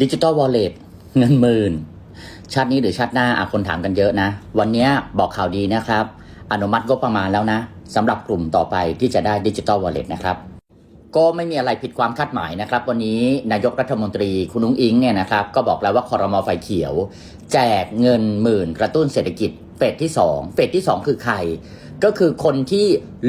ดิจิ t a ลวอลเล็ตเงินหมื่น ชาตินี้หรือชาติหน้าอะคนถามกันเยอะนะ วันนี้บอกข่าวดีนะครับ อนุมัติงบประมาณแล้วนะสำหรับกลุ่มต่อไปที่จะได้ดิจิ t a ลวอลเล็ตนะครับก็ไม่มีอะไรผิดความคาดหมายนะครับ วันนี้นายกรัฐมนตรีคุณนุ้งอิงเนี่ยนะครับก็บอกแล้วว่าคอรมอไฟเขียว แจกเงินหมื่นกระตุ้นเศรษฐกิจเฟสที่ 2 เฟสที่ 2 คือใคร ก็คือคนที่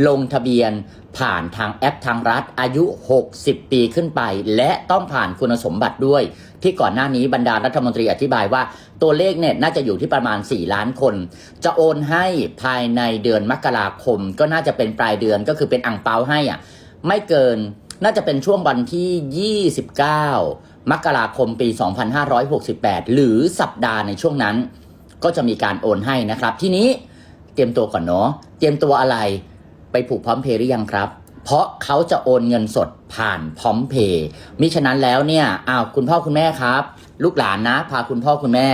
ลงทะเบียนผ่านทางแอปทางรัฐอายุ 60 ปีขึ้นไป และต้องผ่านคุณสมบัติด้วย ที่ก่อนหน้านี้บรรดารัฐมนตรีอธิบายว่า ตัวเลขเนี่ยน่าจะอยู่ที่ประมาณ 4 ล้านคน จะโอนให้ภายในเดือนมกราคม ก็น่าจะเป็นปลายเดือนก็คือเป็นอ่งเปาให้อะไม่เกินน่าจะเป็นช่วงวันที่ 29 มกราคมปี 2568 หรือสัปดาห์ในช่วงนั้น ก็จะมีการโอนให้นะครับ ทีนี้เตรียมตัวก่อนเนาะเตรียมตัวอะไรไปผูกพร้อมเพย์หรือยังครับ เพราะเขาจะโอนเงินสดผ่านพร้อมเพย์มิฉะนั้นแล้วเนี่ยอ้าวคุณพ่อคุณแม่ครับ ลูกหลานนะ พาคุณพ่อคุณแม่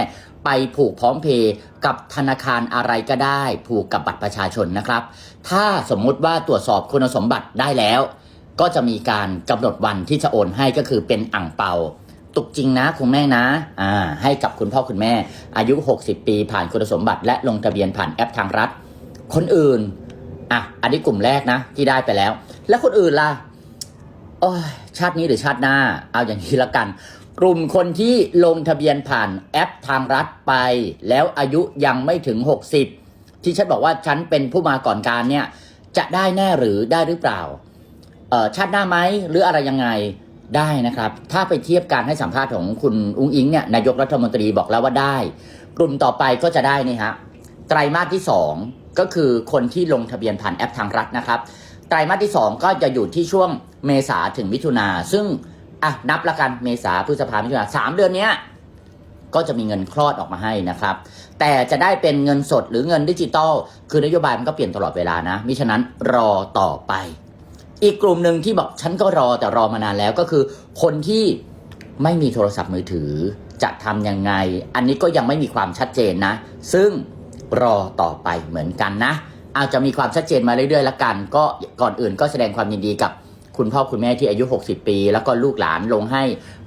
ไปผูกพร้อมเพย์กับธนาคารอะไรก็ได้ ผูกกับบัตรประชาชนนะครับ ถ้าสมมุติว่าตรวจสอบคุณสมบัติได้แล้ว ก็จะมีการกำหนดวันที่จะโอนให้ก็คือเป็นอ่างเปาตุกจริงนะคุณแม่นะอ่าให้กับคุณพ่อคุณแม่ อายุ 60 ปี ผ่านคุณสมบัติ และลงทะเบียนผ่านแอปทางรัฐ คนอื่นอะอันนี้กลุ่มแรกนะที่ได้ไปแล้ว แล้วคนอื่นล่ะโอ้ยชาตินี้หรือชาติหน้า เอาอย่างนี้ละกัน กลุ่มคนที่ลงทะเบียนผ่านแอปทางรัฐไป แล้วอายุยังไม่ถึง 60 ที่ฉันบอกว่าฉันเป็นผู้มาก่อนการเนี่ย จะได้แน่หรือได้หรือเปล่าเออชาติหน้าไหมหรืออะไรยังไงได้นะครับ ถ้าไปเทียบการให้สัมภาษณ์ของคุณอุ้งอิงเนี่ยนายกรัฐมนตรีบอกแล้วว่าได้ กลุ่มต่อไปก็จะได้นี่ฮะไตรมาสที่ 2 ก็คือคนที่ลงทะเบียนผ่านแอปทางรัฐนะครับ ไตรมาสที่ 2 ก็จะอยู่ที่ช่วงเมษาถึงมิถุนาซึ่งอะนับละกันเมษาพฤษภามิถุนาสามเดือนเนี้ยก็จะมีเงินคลอดออกมาให้นะครับ แต่จะได้เป็นเงินสดหรือเงินดิจิตอลคือนโยบายมันก็เปลี่ยนตลอดเวลานะมิฉะนั้นรอต่อไป อีกกลุ่มหนึ่งที่บอกฉันก็รอแต่รอมานานแล้วก็คือ คนที่ไม่มีโทรศัพท์มือถือจะทำยังไง อันนี้ก็ยังไม่มีความชัดเจนนะ ซึ่งรอต่อไปเหมือนกันนะ อาจจะมีความชัดเจนมาเรื่อยๆละกัน ก็ก่อนอื่นก็แสดงความยินดีกับคุณพ่อคุณแม่ที่อายุ 60 ปี แล้วก็ลูกหลานลงให้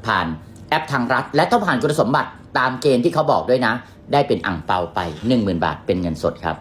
ผ่านแอปทางรัฐ และต้องผ่านคุณสมบัติตามเกณฑ์ที่เขาบอกด้วยนะ ได้เป็นอ่างเปาไป 10,000 บาทเป็นเงินสดครับ